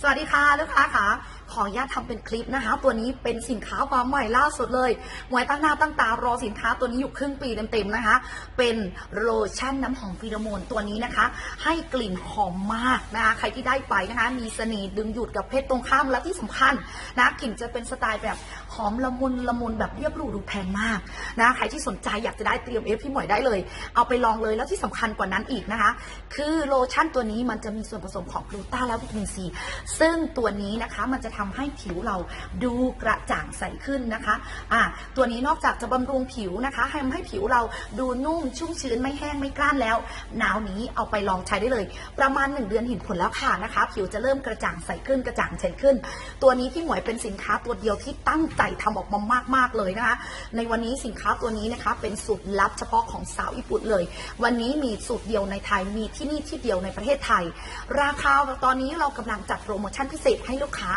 สวัสดีค่ะลูกค้าค่ะ ขออนุญาตทำเป็นคลิปนะคะ ตัวนี้เป็นสินค้าความใหม่ล่าสุดเลยหมวยตั้งหน้าตั้งตารอสินค้าตัวนี้อยู่ครึ่งปีเต็มๆนะคะ เป็นโลชั่นน้ำหอมฟีโรโมนตัวนี้นะคะ ให้กลิ่นหอมมากนะคะ ใครที่ได้ไปนะคะ มีเสน่ห์ดึงดูดกับเพศตรงข้ามและที่สำคัญนะกลิ่นจะเป็นสไตล์แบบหอมละมุนละมุนแบบเรียบหรูดูแพงมากนะใครที่สนใจอยากจะได้เตรียมเอฟพี่หมวยได้เลย เอาไปลองเลยแล้วที่สำคัญกว่านั้นอีกนะคะ คือโลชั่นตัวนี้มันจะมีส่วนผสมของกลูตาและวิตามินซีซึ่งตัวนี้นะคะมันจะทำให้ผิวเราดูกระจ่างใสขึ้นนะคะอ่าตัวนี้นอกจากจะบำรุงผิวนะคะให้ทำให้ผิวเราดูนุ่มชุ่มชื้นไม่แห้งไม่กร้านแล้ว หนาวนี้เอาไปลองใช้ได้เลย ประมาณ 1 เดือนเห็นผลแล้วค่ะนะคะ ผิวจะเริ่มกระจ่างใสขึ้นกระจ่างใสขึ้น ตัวนี้พี่หมวยเป็นสินค้าตัวเดียวที่ตั้งใจทำออกมามากๆเลยนะคะ ในวันนี้สินค้าตัวนี้นะคะเป็นสูตรลับเฉพาะของสาวญี่ปุ่นเลย วันนี้มีสูตรเดียวในไทยมีที่นี่ที่เดียวในประเทศไทย ราคาตอนนี้เรากำลังจัดโปรโมชั่นพิเศษให้ลูกค้า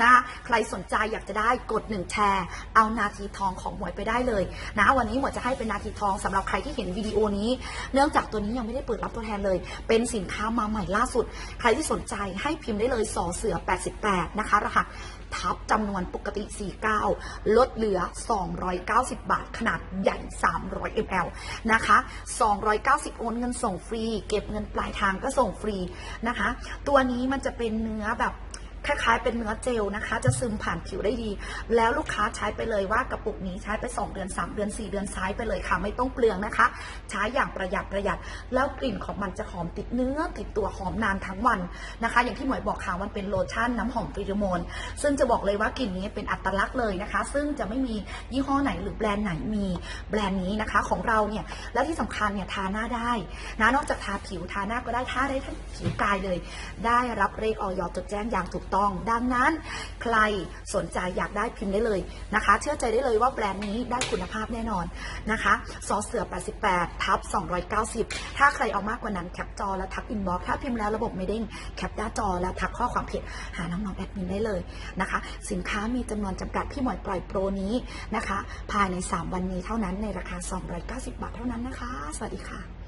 นะคะใครสนใจอยากจะได้กดหนึ่งแชร์ เอานาทีทองของหมวยไปได้เลยนะวันนี้หมวยจะให้เป็นนาทีทองสำหรับใครที่เห็นวิดีโอนี้ เนื่องจากตัวนี้ยังไม่ได้เปิดรับตัวแทนเลย เป็นสินค้ามาใหม่ล่าสุด ใครที่สนใจให้พิมพ์ได้เลยสอเสือ 88 นะคะรหัสทับจำนวนปกติ 49 ลดเหลือ 290 บาท ขนาดใหญ่ 300 ml นะคะ 290 โอนเงินส่งฟรี เก็บเงินปลายทางก็ส่งฟรีนะคะ ตัวนี้มันจะเป็นเนื้อแบบ คล้ายๆเป็นเนื้อเจลนะคะ จะซึมผ่านผิวได้ดี แล้วลูกค้าใช้ไปเลยว่ากระปุกนี้ใช้ไป 2 เดือน 3 เดือน 4 เดือนใช้ไปเลยค่ะ ไม่ต้องเปลืองนะคะ ใช้อย่างประหยัดประหยัด แล้วกลิ่นของมันจะหอมติดเนื้อติดตัวหอมนานทั้งวันนะคะ อย่างที่หมวยบอกค่ะมันเป็นโลชั่นน้ำหอมฟิโรโมน ซึ่งจะบอกเลยว่ากลิ่นนี้เป็นอัตลักษณ์เลยนะคะ ซึ่งจะไม่มียี่ห้อไหนหรือแบรนด์ไหนมีแบรนด์นี้นะคะของเราเนี่ยแล้วที่สำคัญเนี่ยทาหน้าได้นะนอกจากทาผิวทาหน้าก็ได้ทาได้ทั้งผิวกายเลย ได้รับเลขออยจดแจ้งอย่างถูกต้อง ดังนั้นใครสนใจอยากได้พิมพ์ได้เลยนะคะ เชื่อใจได้เลยว่าแบรนด์นี้ได้คุณภาพแน่นอนนะคะซอเสือ 88 ทับ 290 ถ้าใครเอามากกว่านั้นแคปจอแล้วทักอินบ็อกซ์ถ้าพิมพ์แล้วระบบไม่เด้งแคปหน้าจอแล้วทักข้อความเพจหาน้องๆแอดมินได้เลยนะคะ สินค้ามีจำนวนจำกัดพี่หมวยปล่อยโปรนี้นะคะ ภายใน 3 วันนี้เท่านั้นในราคา 290 บาทเท่านั้นนะคะ สวัสดีค่ะ